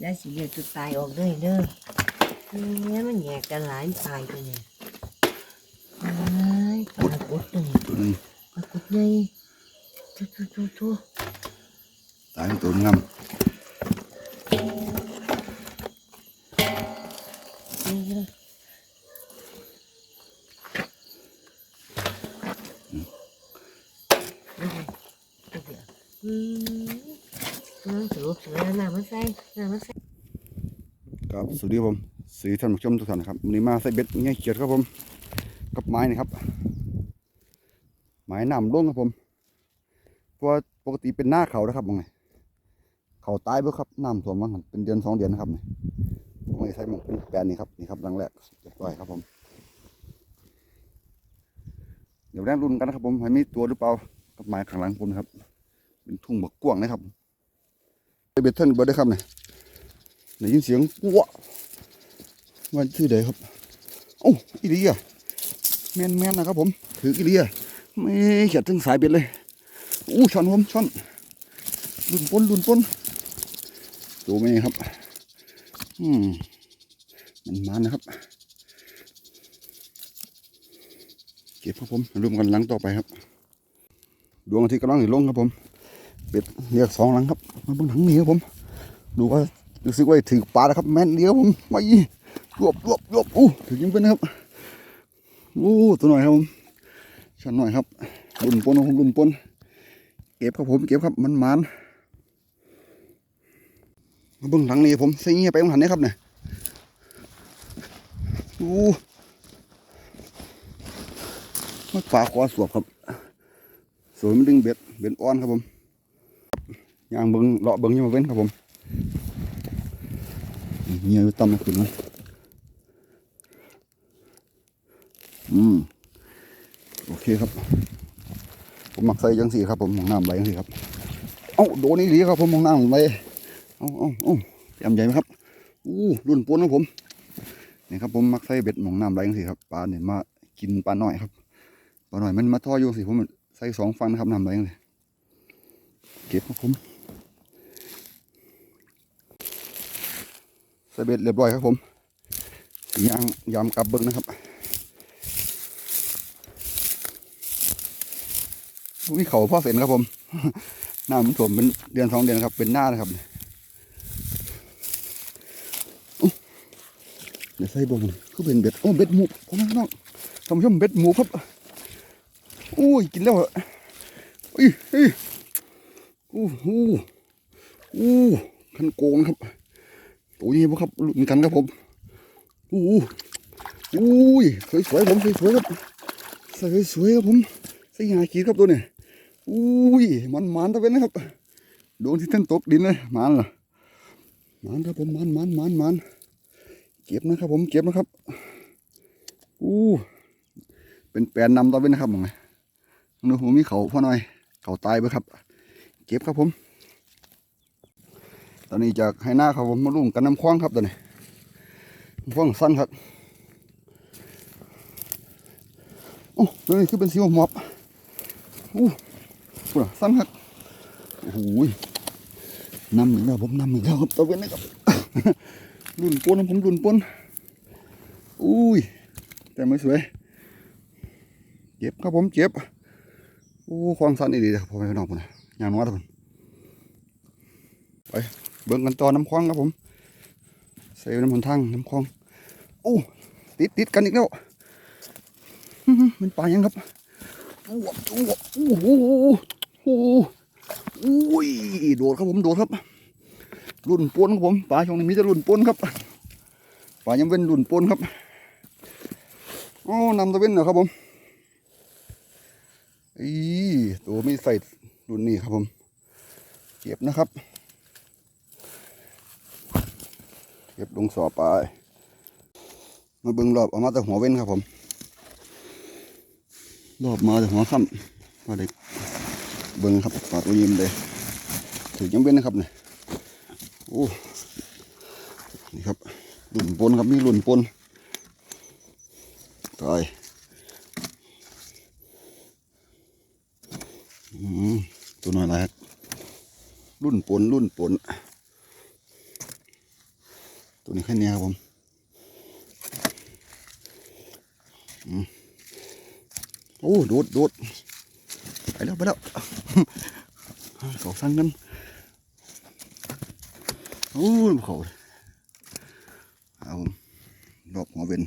แล้วสิเลือดตัวตายออกเลยเด้อเนี่ยมันแยกกันหลายตายไปเนี่ยไอ้ายปลากดเลยตัวหนึงปลากดใหญ่ทุทุทุทุตายตัวงามนี่เด้อนี่เด้อตัวเดียวอืม น้ำสรุปสวยน้ำมันใส่น้ำมันใส่ครับสวัสดีผมสีท่านผู้ชมทุกท่านนะครับวันนี้มาใส่เบ็ดง่ายเขียดครับผมกับไม้นี่ครับ ไม้น้ำลงครับผมเพราะว่าปกติเป็นหน้าเขานะครับมองไงเขาตายเบ่ครับน้ำท่วมมาหั่นเป็นเดือนสองเดือนนะครับนี่ผมไม่ใช้หมองเป็นแปลนนี่ครับนี่ครับหลังแรกเรียบร้อยครับผมเดี๋ยวแรกรุ่นกันนะครับผมให้มีตัวหรือเปล่ากับไม้ข้างหลังผมนะครับ เป็นทุ่งบักกว้างนะครับ เบ็ดเท่านเบิดได้ครับเนี่ยได้ยินเสียงวมันชื่อใดครับโอ้อีเดียแมนแมนนะครับผมถืออีเดียไม่เขียดถึงสายเบ็ดเลยอู้ช้อนผมช้อนลุนปนลุนปนดูไหมครับ อืมมันมันนะครับ เก็บครับผมรวมกันหลังต่อไปครับ ดวงอาทิตย์กำลังสิลงครับผม เป็ดเรียกสองหลังครับมาเบนหลังนี้ครับผม ดูว่ารู้สึกว่าถือปลาแล้วครับ แม่นเดียวผมไม่รวบรวบรวบอู้ถือยิงเป็นนะครับอู้ตัวหน่อยครับผมชันหน่อยครับรุ่นปนครับผมรุ่นปนเก็บครับผมเก็บครับมันมันมาเบิ่งหลังนี้ผมใส่เงี้ยไปข้างหันนี่ครับเนี่ยอู้มันฝาคอสวบครับสวยมันดึงเบ็ดเบ็ดอ่อนครับผม ย่างเบิงเลาะเบิงอยังมาเว้นครับผมเงี้ยอต่ำมาขึ้นเลยอืมโอเคครับ ผมหมักใส่ยังสี่ครับผมหมองน้ำไหลยังสี่ครับเอ้าโดนนี่หลีครับผมหมองน้ำไหลเอ้าเอ้าเอ้าแจ่มใหญ่ไหมครับอู้รุ่นปนครับผมนี่ครับผมมักใส่เบ็ดหมองน้ำไหลยังสี่ครับปลาเนี่ยมากินปลาหน่อยครับปลาหน่อยมันมาท่ออยู่สิผมใส่สองฟันนะครับนำไปเลยเก็บครับผม สเบ็ดเรียบร้อยครับผมยางยามกลับเบิ้งนะครับนี่เขาพ่อเสร็จครับผมหน้ำมันท่วมเป็นเดือนสองเดือนครับ เป็นหน้านะครับเดี๋ยวใส่บงคือเป็นเบ็ดโอ้เบ็ดหมูพ่อแม่พี่น้องท่านผู้ชมเบ็ดหมูครับอุ้ยกินแล้วเหรออุ้ยเฮ้ยอู้หูอู้ขันโกงครับ ตัวนี้พวกครับหลุ้นกันครับผมอู้อุ้ยสวยๆผมสวยๆครับสวยๆครับผมใส่หาขีดครับตัวนี้อุ้ยมันมันตะเวนนะครับโดนที่ท่านตกดินเลยมันเหรอมันครับผมมันมันมันมันเก็บนะครับผมเก็บนะครับอู้เป็นแปลนนำตะเวนนะครับมองไงนูผมมีเขาพ่อหน่อยเขาตายไปครับ เก็บครับผม ตอนนี้จากให้หน้าครับผมมาลุ่มกันน้ำคว้างครับตอนนี้คว้างสั้นครับโอ้นี่คือเป็นสีหมอบโอ้ปุ่นสั้นครับโอ้โหนำอีกแล้วผมนำอีกแล้วครับตะเวนนะครับรุ่นปนผมรุ่นปนอุ้ยแต่ไม่สวยเจ็บครับผมเจ็บโอ้ความสั้นอีดีเลยครับพ่อแม่พี่น้องผมนะอย่างน้อยทุกคนไป เบิ่งกันต่อน้ำคลองครับผมใส่น้ำหนทางน้ำคลองโอ้ติดติดกันอีกแล้วมันปลายังครับโอ้หโอ้หโอ้โหโอ้ยโดดครับผมโดดครับ รุ่นปนครับผมปลาช่วงนี้มีแต่รุ่นปนครับปลายังเป็นรุ่นปนครับโอ้นำตะเวนเหรอครับผมอีตัวไม่ใส่รุ่นนี้ครับผม เก็บนะครับ เก็บลงสอบไป มาเบิ่งรอบเอามาแต่หัวเว้นครับผม รอบมาแต่หัวค่ำมาเด็กเบิ่งครับปลาตัวยิ้มเลยถือยังเว้นนะครับเนี่ยโอ้นี่ครับรุ่นปนครับมีรุ่นปนตายตัวน้อยอะไรครับรุ่นปนรุ่นปน ตัวนี้แค่นี้ครับผมอืมโอ้โดดูดไปแล้วไปแล้วเขาสั่งกันโอ้เขาเอาผมรอบหัวเป็น